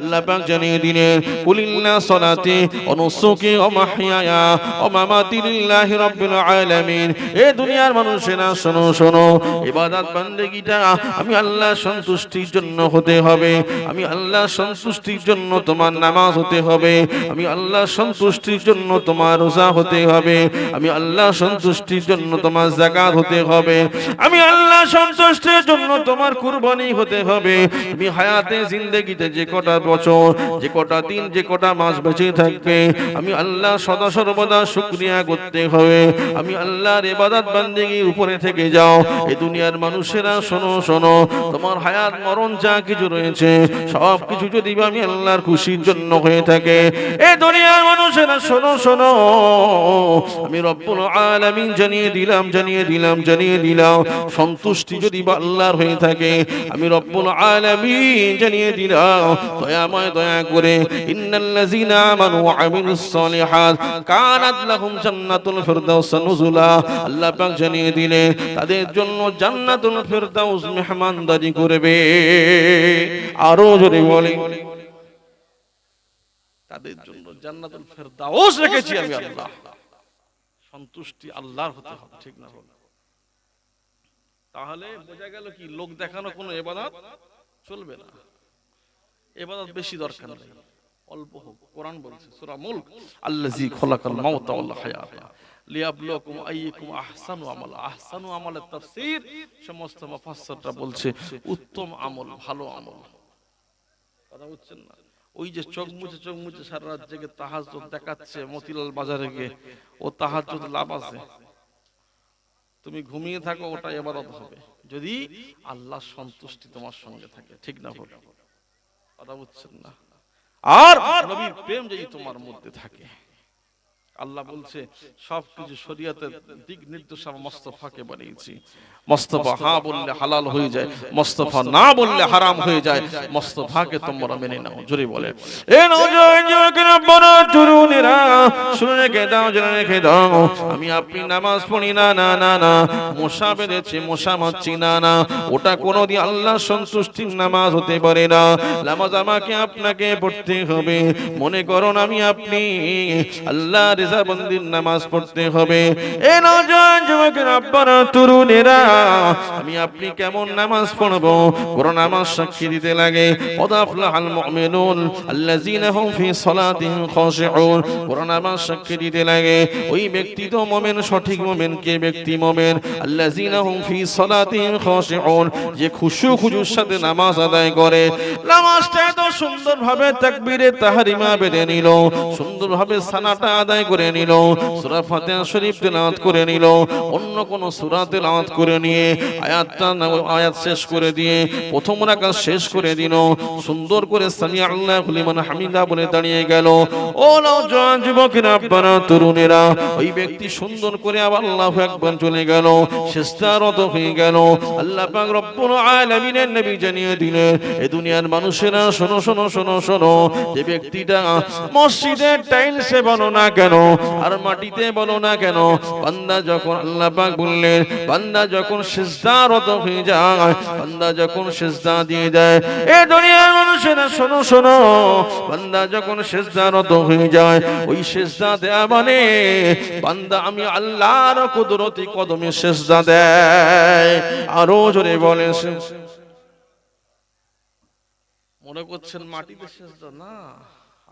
আল্লাহ পাক জানিয়ে দিলেন কুলিল্লা সলাতে অনুসুকি ও মাহিয়া ও মামাতি লিল্লাহি রাব্বিল আলামিন। এ দুনিয়ার মানুষেরা, শোনো শোনো, ইবাদত বান্দেগিটা, আমি আল্লাহ সন্তুষ্টির জন্য হতে হবে, আমি আল্লাহ সন্তুষ্টির জন্য তোমার নামাজ হতে হবে, আমি আল্লাহ সন্তুষ্টির জন্য তোমার রোজা হতে হবে, আমি আল্লাহ সন্তুষ্টির জন্য তোমার জাকাত হতে হবে, আমি আল্লাহ সন্তুষ্টির জন্য তোমার কুরবানি হতে হবে, আমি হায়াতে জিন্দেগিতে যে কটা বছর, যে কটা দিন, যে কটা মাস বেঁচে থাকবে, আমি আল্লাহ সদা সর্বদা শুকরিয়া করতে হবে। আমি আল্লাহর ইবাদত বান্দেগির উপরে থেকে যাও। এই দুনিয়ার মানুষেরা, শোনো শোনো, তোমার হায়াত, মরণ যা কিছু রয়েছে, সব কিছু যদি আমি আল্লাহর খুশির জন্য হয়ে থাকে। এই দুনিয়ার মানুষেরা, শোনো শোনো, আমি রব্বুল আলামিন জানিয়ে দিলাম জানিয়ে দিলাম জানিয়ে দিলাম, সন্তুষ্টি যদি আল্লাহর হয়ে থাকে, আমি রব্বুল আলামিন জানিয়ে দিলাম দয়াময় দয়া করে, ইন্নাল্লাযিনা আমানু ওয়া আমিলুস কানাত লাহুম জান্নাতুল ফিরদাউস নুজুলা। আল্লাহ পাক জানিয়ে দিলে তাদের জন্য জান্নাতুল ফিরদাউস মেহমানদারি করবে। আরও জোরে তাদের জন্য জান্নাতুল রেখেছি আমি আল্লাহ। সন্তুষ্টি আল্লাহর হতে হবে, ঠিক না বল? তাহলে বোঝা গেল কি, লোক দেখানো কোনো এবাদত চলবে না। এবাদত বেশি দরকার নেই। অল্প হোক। কোরআন বলছে সূরা মুলক আল্লাযী খলাকাল মাউতা ওয়াল হায়াতা। লিয়াবলুকুম আইয়ুকুম আহসানু আমালা। আহসানু আমালের তাফসীর সমস্ত মুফাসসিররা বলছে উত্তম আমল ভালো আমল। কথা বুঝছেন না? ওই যে চোখ মুছে চোখ মুছে সারা রাত জেগে তাহাজ্জুদ দেখাচ্ছে মতিলাল বাজারে গিয়ে। ও তাহাজ্জুদ লাভ আছে। তুমি ঘুমিয়ে থাকো ওটা এবাদত হবে। যদি আল্লাহ সন্তুষ্টি তোমার সঙ্গে থাকে ঠিক না বল কথা বুঝছেন না। আর নবীর প্রেম যদি তোমার মধ্যে থাকে, আল্লাহ বলছে, সবকিছু শরীয়তের দিক নির্দেশ আমি মোস্তফাকে বানিয়েছি। মোস্তফা হা বললে হালাল হয়ে যায় মোস্তফা না বললে হারাম হয়ে যায় মোস্তফাকে তোমরা মেনে নাও জোরে বলে এ বড় তরুণেরা শুনে রেখে দাও জেনে রেখে দাও আমি আপনি নামাজ পড়ি না না না না মশা বেড়েছে মশা মারছি না না ওটা কোনোদিন আল্লাহ সন্তুষ্টির নামাজ হতে পারে না নামাজ আমাকে আপনাকে পড়তে হবে মনে করুন আমি আপনি আল্লাহ রেজাবন্দির নামাজ পড়তে হবে এ নওজোয়ান যুবকের আব্বারা তরুণেরা আমি আপনি কেমন নামাজ পড়ব? কোন নামাজ সাক্ষী দিতে লাগে? ওদাফলাহাল মুমিনুন আল্লাযীনা হুম ফি সালাতিহিম খাশিউন। কোন নামাজ সাক্ষী দিতে লাগে? ওই ব্যক্তি তো মুমিন, সঠিক মুমিন কে ব্যক্তি মুমিন? আল্লাযীনা হুম ফি সালাতিহিম খাশিউন। যে খুশু খুজুর সাথে নামাজ আদায় করে। নামাজটা এত সুন্দরভাবে তাকবীরে তাহরিমা বেঁধে নিল। সুন্দরভাবে সানাটা আদায় করে নিল। সূরা ফাতিহা শরীফ তেলাওয়াত করে নিল। অন্য কোন সূরা তেলাওয়াত করে নিয়ে আয়াতটা আয়াত শেষ করে দিয়ে প্রথম রাকাত শেষ করে দিল। সুন্দর করে সামিয়া আল্লাহু লিমান হামিদা বলে দাঁড়িয়ে গেল। ও যুবকেরা, আপনারা, তরুণেরা, ওই ব্যক্তি সুন্দর করে আবার আল্লাহু আকবার চলে গেল শেষদারত হয়ে গেল। আল্লাহ রব্বুল আলামিনের নবী জানিয়ে এই দুনিয়ার মানুষেরা, শোনো শোনো শোনো শোনো, যে ব্যক্তিটা মসজিদের টাইলসে বলো না কেন, আর মাটিতে বলো না কেন, বান্দা যখন আল্লাহ পাক বললেন, বান্দা যখন সিজদারত হয়ে যায়, বান্দা যখন সিজদা দিয়ে দেয়, এ দুনিয়ার মানুষেরা শোনো শোনো, বান্দা যখন সিজদারত হয়ে যায়, ওই সিজদা দেয়া মানে বান্দা আমি আল্লাহর কুদরতি কদমে সিজদা দেয়। আরও জোরে বলে মনে করছেন মাটিতে সেজদা? না,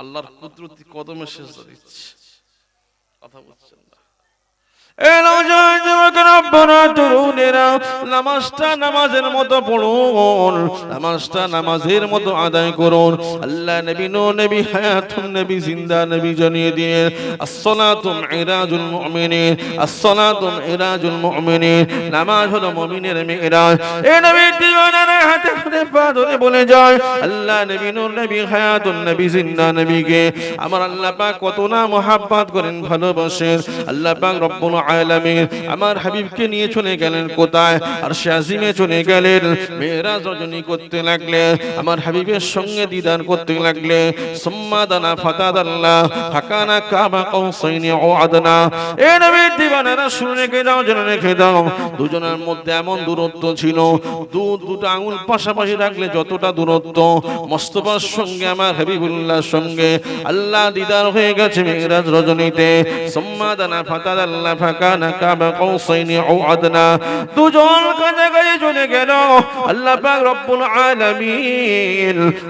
আল্লাহর কুদরতি কদমে সেজদা দিচ্ছে। কথা বলছেন না এ নওজোয়ান যুবকেরা, আপনারা তরুণেরা, নামাজ হলো আমার আল্লাহ কত না মোহাব্বত করেন ভালোবাসেন। আল্লাহ পাক রব্বুল আলামিন। আমার হাবিবকে নিয়ে চলে গেলেন কোথায়? আর সে আজিমে চলে গেলেন। মেয়েরাজ রজনী করতে লাগলে, আমার হাবিবের সঙ্গে দিদার করতে লাগলে। সুম্মাদানা ফাতাদাল্লাহ ফাকানা কাবা কাউসাইনি ও আদনা। এ নবীর দিবানারা শুনে রেখে দাও, জেনে রেখে দাও। দুজনের মধ্যে এমন দূরত্ব ছিল। দু দুটো আঙুল পাশাপাশি রাখলে যতটা দূরত্ব। মস্তফার সঙ্গে, আমার হাবিবুল্লাহর সঙ্গে। আল্লাহ দিদার হয়ে গেছে মেয়েরাজ রজনীতে। সম্মাদানা ফাতাদ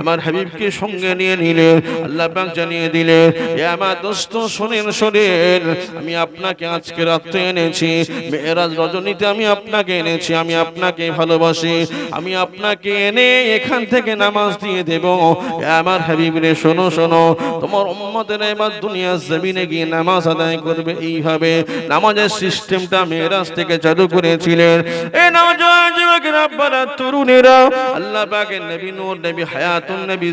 আমার হাবিবকে সঙ্গে নিয়ে নিলেন, আল্লাহ পাক জানিয়ে দিলেন আমার দোস্ত, শোনেন শোনেন, আমি আপনাকে আজকে রাত্রে এনেছি, মেয়েরাজ রজনীতে আমি আপনাকে এনেছি, আমি আপনাকে ভালোবাসি, আমি আপনাকে এনে এখান থেকে নামাজ দিয়ে দেব। আমার হাবিব রে, শোনো শোনো, তোমার উম্মতের এবার দুনিয়া জমিনে গিয়ে নামাজ আদায় করবে, এইভাবে নামাজের সিস্টেমটা মেয়েরাজ থেকে চালু করেছিলেন। এ নওজোয়ান যুবকের আব্বারা তরুণেরা। আল্লাহ পাকের নবী নূর, নবী হায়াতুন, নবী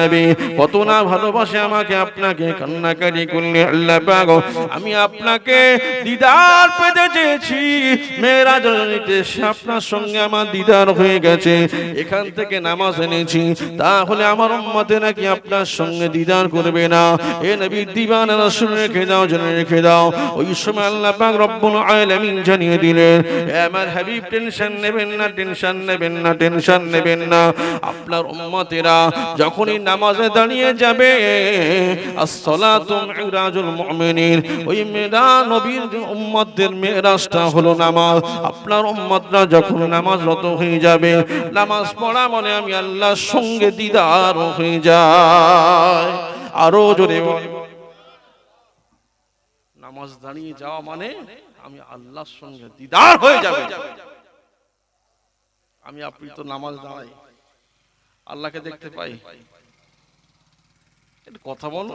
নবী। কত না ভালোবাসে আমাকে আপনাকে করলে আল্লাহ পাক আমি আপনাকে দিদার পেতে চেয়েছি। আপনার সঙ্গে আমার দিদার হয়ে গেছে। এখান থেকে নামাজ এনেছি। তাহলে আমার উম্মতে নাকি আপনার সঙ্গে দিদার করবে না। এ নবী দিবানা শুনে রেখে দাও, জেনে রেখে দাও। ওই সময় আল্লাহ পাক রব্বুল আলামিন জানিয়ে দিলেন আমার হাবিব টেনশন নেবেন না টেনশন নেবেন না, টেনশন নেবেন না। আপনার উম্মতেরা যখনই নামাজে দাঁড়িয়ে যাবে, আসসালাতু মিরাজুল মুমিনিন, ওই মেয়েরা, নবীর উম্মতদের হলো নামাজ। আপনার উম্মতরা যখন হয়ে যাবে, নামাজ পড়া মানে আমি আল্লাহর সঙ্গে দিদার হয়ে যায় আরও জোরে নামাজ দাঁড়িয়ে যাওয়া মানে আমি আল্লাহর সঙ্গে দিদার হয়ে যাবে। আমি আপনি তো নামাজ দাঁড়াই। আল্লাহকে দেখতে পাই। কথা বলো।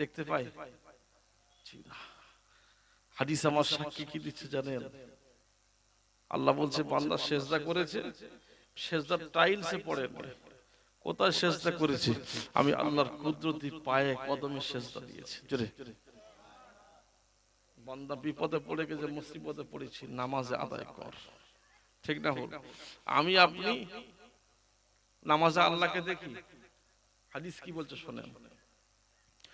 দেখতে পাই। হাদিস আমার সাক্ষী কি দিচ্ছে জানেন? আল্লাহ বলছে, বান্দা সেজদা করেছে সেজদা টাইলসে পড়ে না। কোথায় সেজদা করেছে? আমি আল্লাহর কুদরতি পায়ে কদমে সেজদা দিয়েছি। জোরে। বান্দা বিপদে পড়ে গেছে, মুসিবতে পড়েছি, নামাজে আদায় কর। ঠিক না হোক। আমি আপনি নামাজে আল্লাহকে দেখি। হাদিস কি বলছে শোনেন।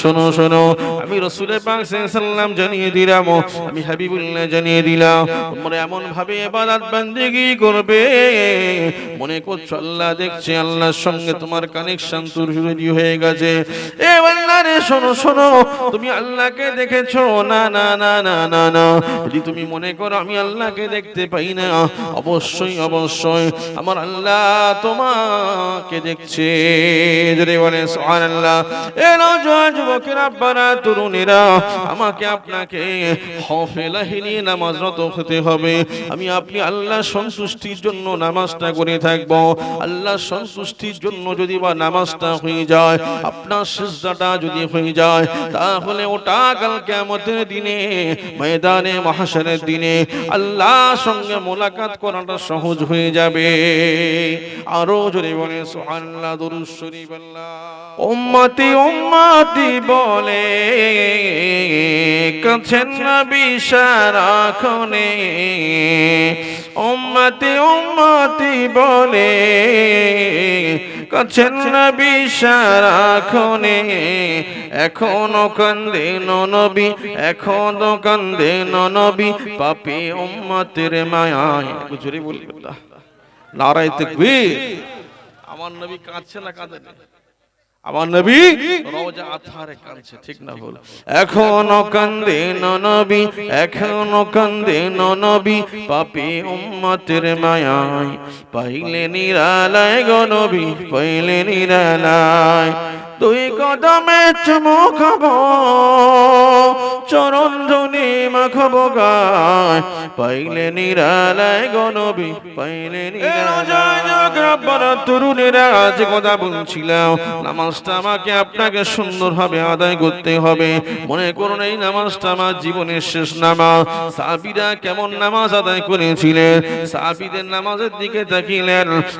শোনো শোনো, আমি রসুলের পাক দিলাম, আমি জানিয়ে দিলাম, তোমরা এমন ভাবে করবে, মনে করছ আল্লাহ দেখছে, আল্লাহর সঙ্গে তোমার কানেকশন তৈরি হয়ে গেছে, এ বান্দা রে, শোনো শোনো, তুমি আল্লাহকে দেখেছ, না না না না না না, যদি তুমি মনে করো আমি আল্লাহকে দেখতে পাই না, অবশ্যই অবশ্যই, আমার আল্লাহ দেখছে। যদি বলে আমাকে আপনাকে নামাজরত হতে হবে। আমি আপনি আল্লাহ সন্তুষ্টির জন্য নামাজটা করে থাকব। আল্লাহ সন্তুষ্টির জন্য যদি বা নামাজটা হয়ে যায়, আপনার সিজদাটা যদি হয়ে যায়, তাহলে ওটা কাল কিয়ামতের দিনে, ময়দানে, মহাশরের দিনে আল্লাহর সঙ্গে মোলাকাত করাটা সহজ হয়ে যাবে। আরও জোরে বলে সুবহানাল্লাহ, দরুদ শরীফ আল্লাহ। উম্মতি উম্মতি বলে কাছেন নবী সারাক্ষণে উম্মতি উম্মতি বলে কাছেন নবী সারাক্ষণে এখনও কান্দে নবী এখনও কান্দে নবী পাপি উম্মতের মায়ায়। জোরে বলবেন না। নারায় তাকবীর। আমার নবী কাঁদছে না কাঁদে না আমার নবী রওজা আথারে কাঁদছে ঠিক না ভুল? এখনও কান্দে নবী এখনও কান্দে নবী পাপি উম্মতের মায়ায়। পাইলে নিরালায় গো নবী পাইলে নিরালায়। দুই কদমে চুমু খাব, চরণ ধনি মাখবো গায়। পাইলে নিরালায় গনবি পাইলে কথা বলছিলাম। আপনাকে আদায় করতে হবে। মনে করুন এই আমার জীবনের শেষ নামাজ। সাবিরা কেমন নামাজ আদায় করেছিলেন? সাবিদের নামাজের দিকে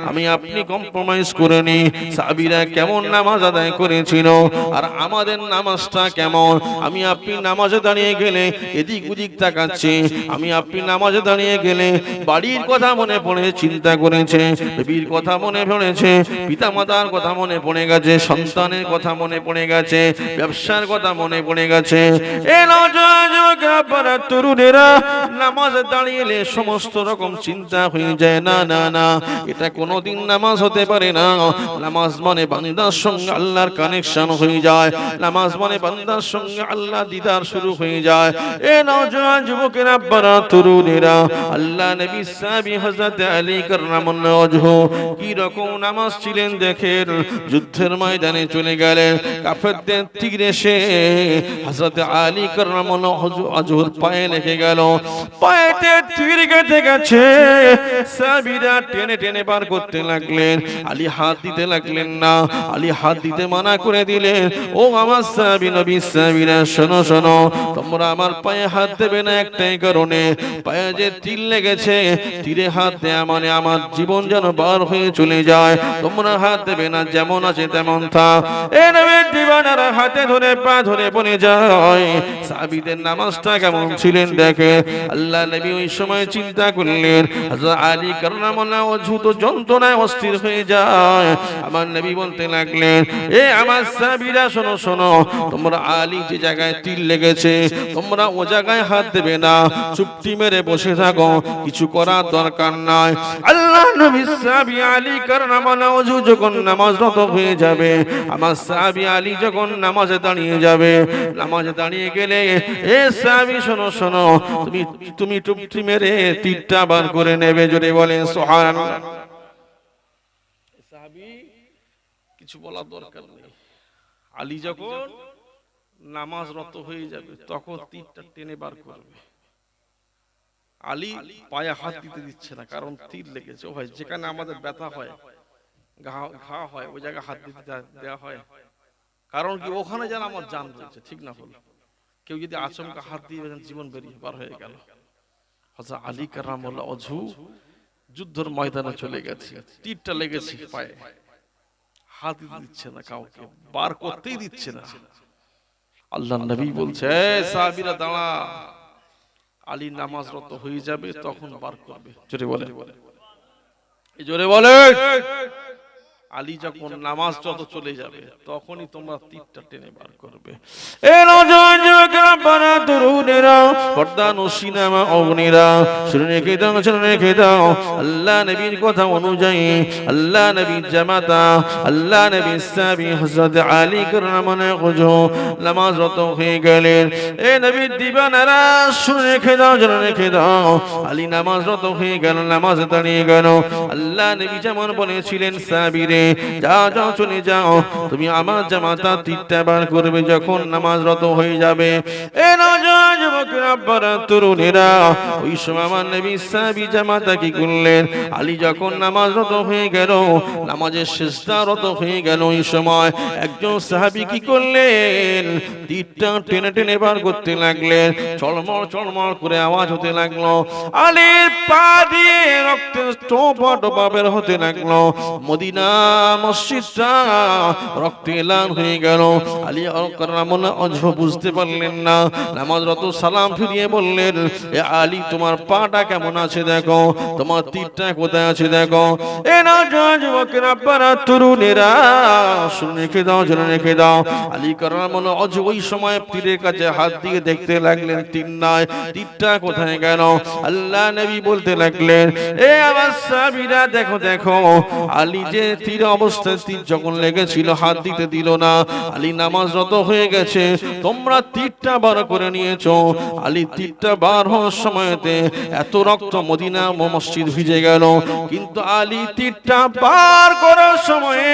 আমি আপনি কম্প্রোমাইজ করে নি সাবিরা কেমন নামাজ আদায় করেছিল। আর আমাদের নামাজটা কেমন? আমি আপনি নামাজে দাঁড়িয়ে গেলে এদিক ওদিক তাকাচ্ছে। আমি আপনি নামাজে দাঁড়িয়ে গেলে বাড়ির কথা মনে পড়ে, চিন্তা করেছে। বীর কথা মনে পড়েছে পিতা মাতার কথা মনে পড়ে গেছে, সন্তানের কথা মনে পড়ে গেছে, ব্যবসার কথা মনে পড়ে গেছে। তরুণেরা নামাজে দাঁড়িয়ে সমস্ত রকম চিন্তা হয়ে যায়। না না না, এটা কোনোদিন নামাজ হতে পারে না। নামাজ মানে বান্দার সঙ্গে আল্লাহর কানেকশন হয়ে যায়, নামাজ মানে বান্দার সঙ্গে আল্লাহ দিদার শুরু হয়ে যায়। এ নওজোয়ান যুবকেরা আপনারা তরুণেরা, আল্লাহ নবী সাহাবী হযরত আলী কাররামাল্লাহু ওয়াজহু কি রকম নামাজ ছিলেন দেখেন। যুদ্ধের ময়দানে চলে গেলেন, কাফেরদের তীর এসে হযরত আলী কাররামাল্লাহু ওয়াজহুর পায়ে লেগে গেল। পায়েতে তীর গেঁথে গেছে। সাহাবীরা টেনে টেনে বার করতে লাগলেন। আলী হাত দিতে লাগলেন না, আলী হাত দিতে মানা করে দিলেন ও আমার সাহাবী, নবী সাহাবীরা, শোনো শোনো, তোমরা আমার পায়ে হাত দেবে না একটাই কারণে। পায়ে যে তীর লেগেছে তীরে হাত দেয়া মানে আমার জীবন যেন বার হয়ে চলে যায়। তোমরা হাত দেবে না, যেমন আছে তেমন থাক। এ নবীর দিবানারা হাতে ধরে, পা ধরে বনে যায়, সাহাবীদের নামাজটা কেমন ছিলেন দেখে? আল্লাহ নবী ওই সময় চিন্তা করলেন আলী কাররামাল্লাহু ওয়াজহু তো যন্ত্রণায় অস্থির হয়ে যায়। আমার নবী বলতে লাগলেন, এ আমার সাহাবীরা, শোনো শোনো, তোমরা আলী যে জায়গায় তীর লেগেছে, তোমরা ও জায়গায় হাত দেবে না, চুপটি মেরে বসে থাকো, কিছু করার দরকার নাই। আল্লাহ নবী সাহাবী আলী কাররামাল্লাহু ওয়াজহু যখন নামাজরত হয়ে যাবে, আমার সাহাবী আলী যখন নামাজে দাঁড়িয়ে যাবে, নামাজে দাঁড়িয়ে গেলে, এ সাহাবী, শোনো শোনো, তুমি তুমি টুপটি মেরে তীরটা বার করে নেবে, জোরে সুবহানাল্লাহ। সাহাবী, কিছু বলার দরকার নেই। আলী যখন নামাজ রত হয়ে যাবে তখন তীরটা টেনে বার করবে। আলী পায়ে হাত দিতে দিচ্ছে না কারণ তীর লেগেছে। ও ভাই যেখানে আমাদের ব্যথা হয় ঘা- হয় ওই জায়গায় হাত দিতে দেওয়া হয়। কারণ কি ওখানে যেন আমার জান রয়েছে ঠিক না হলো কেউ যদি আচমকা হাত দিয়ে জীবন বেরিয়ে বার হয়ে গেল। হযরত আলী কারামুল্লাহ অজু যুদ্ধের ময়দানে চলে গেছে। তীরটা লেগেছে পায়ে। হাত দিচ্ছে না কাউকে বার করতেই দিচ্ছে না। আল্লাহ নবী বলছে "এই সাহাবীরা দাঁড়া। আলী নামাজ রত হয়ে যাবে তখন বার করবে। জোরে বলে। বলে। জোরে বলে। আলী যখন নামাজ যত চলে যাবে তখনই তোমরা তীরটা টেনে বার করবে। এ নজর তরুণেরা পর্দা নসিনামা অগ্নিরা শুনে রেখে দাও শুনে রেখে দাও আল্লাহ নবীর কথা অনুযায়ী আল্লাহ নবীর জামাতা আল্লাহ সাবি হযরত আলী কররামানে নামাজ রত হয়ে গেলেন। এ নবীর দিবানারা শুনে রেখে দাও শুনে রেখে দাও আলী নামাজ রত হয়ে গেল নামাজ দাঁড়িয়ে গেল। আল্লাহ নবী যেমন বলেছিলেন সাবিরে যাও যাও, চলে যাও। তুমি আমার জামাতা তীরটা বার করবে যখন নামাজ রত হয়ে যাবে। একজন সাহাবী কি করলেন? তীরটা টেনে টেনে বার করতে লাগলেন। চলমল চলমল করে আওয়াজ হতে লাগল। আলীর পা দিয়ে রক্তের হতে লাগল। মদিনা মসজিদটা রক্তে লাল হয়ে গেল। আলী কারামুল্লাহ অজহ বুঝতে পারলেন না। নামাজ রত সালাম ফিরিয়ে বললেন, এ আলী, তোমার পাটা কেমন আছে দেখো? তোমার তীরটা কোথায় আছে দেখো? এ না যুবকের আব্বারা তরুণেরা, শুনে রেখে দাও শুনে রেখে দাও। আলী কারামুল্লাহ অজ ওই সময় তীরের কাছে হাত দিয়ে দেখতে লাগলেন, তীর নাই, তীরটা কোথায় গেল? আল্লাহ নবী বলতে লাগলেন, এ আমার সাবিরা দেখো দেখো, আলী যে তীর অবস্থায় তীর যখন লেগেছিল, হাত দিতে দিল না। আলী নামাজরত হয়ে গেছে, তোমরা তীরটা বার করে নিয়েছো। আলী তীরটা বার হওয়ার সময়তে এত রক্ত মদিনা মসজিদ ভিজে গেল। কিন্তু আলী তীরটা বার করার সময়ে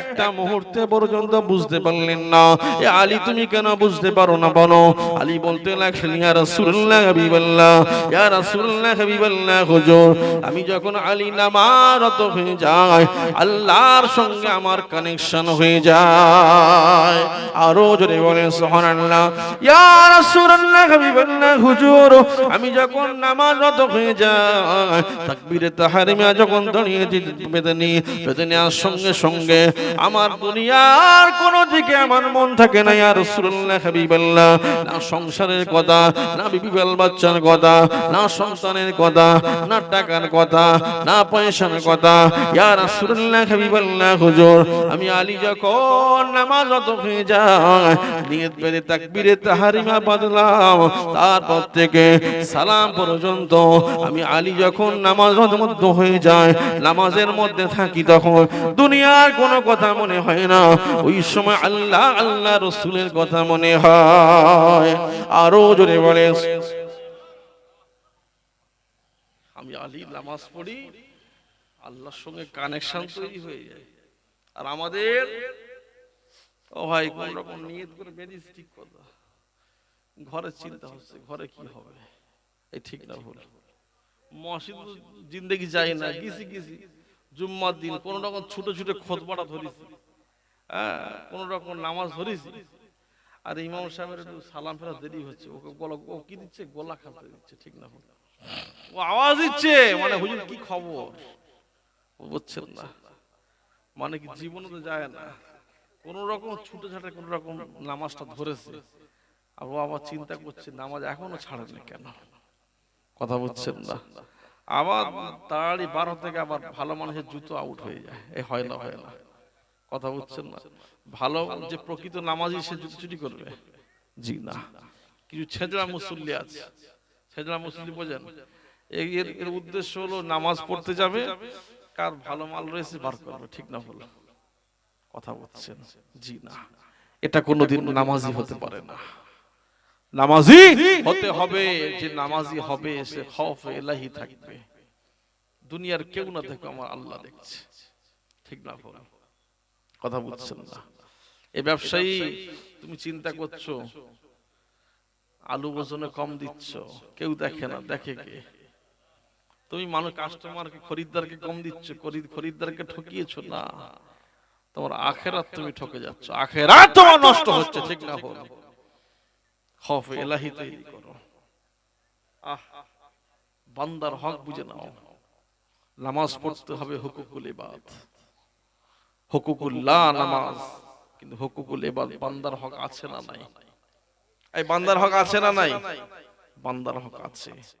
একটা মুহূর্তে পর্যন্ত বুঝতে পারলেন না, এ আলী, তুমি কেন বুঝতে পারো না বলো? আলী বলতে লাগলেন, ইয়া রাসূলুল্লাহ হাবিবাল্লাহ, ইয়া রাসূলুল্লাহ হাবিবাল্লাহ, হুজুর, আমি যখন আলী নামারত হয়ে যাই আল্লাহর সঙ্গে আমার কানেকশন হয়ে যায়। আরও জোরে বলেন, সুবহানাল্লাহ। ইয়া রাসূলুল্লাহ হুজুর, আমি যখন হয়ে তাকবীরে তাহরিমা যখন দাঁড়িয়ে সঙ্গে সঙ্গে আমার দুনিয়ার কোন দিকে আমার মন থাকে না, ইয়া রাসূলুল্লাহ, হাবিবাল্লাহ। না সংসারের কথা, না বিবি বাল বাচ্চার কথা, না সন্তানের কথা, না টাকার কথা, না পয়সার কথা। ইয়া রাসূলুল্লাহ আমি আলী যখন নামাজরত হয়ে বেঁধে তাকবীরে তাহরিমা তারপর থেকে সালাম পর্যন্ত আমি আলী যখন নামাজের মধ্যে হয়ে যায়, নামাজের মধ্যে থাকি তখন দুনিয়ার কোনো কথা মনে হয় না, ওই সময় আল্লাহ আল্লাহ রসুলের কথা মনে হয়। আরও জোরে বলে আমি আলী নামাজ পড়ি। আল্লাহর সঙ্গে কানেকশন তৈরি হয়ে যায়। আর আমাদের ও ভাই কোন রকম নিয়ত করে বেরিয়েছি ঠিক কথা। ঘরে চিন্তা হচ্ছে ঘরে কি হবে? এই ঠিক না ভুল। মসজিদ জিন্দগি যায় না গেছি গেছি জুম্মার দিন কোন রকম ছোট ছোট খোদবাটা ধরেছি হ্যাঁ কোন রকম নামাজ ধরেছি আর ইমাম সাহেবের একটু সালাম ফেরা দেরি হচ্ছে। ওকে গলা ও কি দিচ্ছে? গলা খাতে দিচ্ছে ঠিক না ভুল। ও আওয়াজ দিচ্ছে মানে হুজুর কি খবর? বুঝছেন না? মানে কি জীবনে তো যায় না। কোন রকম ছুটে ছাটে কোন রকম নামাজটা ধরেছে। আর ও আবার চিন্তা করছে নামাজ এখনও ছাড়েনি কেন? কথা বুঝছেন না? আবার তাড়াতাড়ি বারো থেকে আবার ভালো মানুষের জুতো আউট হয়ে যায়। এ হয় না হয় না। কথা বুঝছেন না? ভালো যে প্রকৃত নামাজি সে জুতো চুরি করবে? জি না। কিছু ছেঁচড়া মুসল্লি আছে। ছেঁচড়া মুসল্লি বোঝেন? এর উদ্দেশ্য হলো নামাজ পড়তে যাবে কার ভালো মাল রয়েছে বার করবে ঠিক না বলো কথা বলছেন। জি না। এটা কোনোদিন নামাজি হতে পারে না। নামাজি হতে হবে যে নামাজি হবে সে খৌফ এলাহি থাকবে। দুনিয়ার কেউ না দেখো আমার আল্লাহ দেখছে। ঠিক না বলো কথা বলছেন না। এ ব্যবসায়ী তুমি চিন্তা করছ আলু ওজনে কম দিচ্ছ। কেউ দেখে না দেখে কে? তুমি মানুষ কাস্টমারকে খরিদ্দারকে কম দিচ্ছ, খরিদ- খরিদ্দারকে ঠকিয়েছো? না। তোমার আখেরাত তুমি ঠকে যাচ্ছ। আখেরাত তোমার নষ্ট হচ্ছে, ঠিক না হল এলাহি তৈরি করো। বান্দার হক বুঝে নাও। নামাজ পড়তে হবে হুকুকুল ইবাদ। হুকুকুল্লাহ নামাজ, কিন্তু হুকুকুল ইবাদ বান্দার হক আছে না নাই? এই বান্দার হক আছে না নাই? বান্দার হক আছে।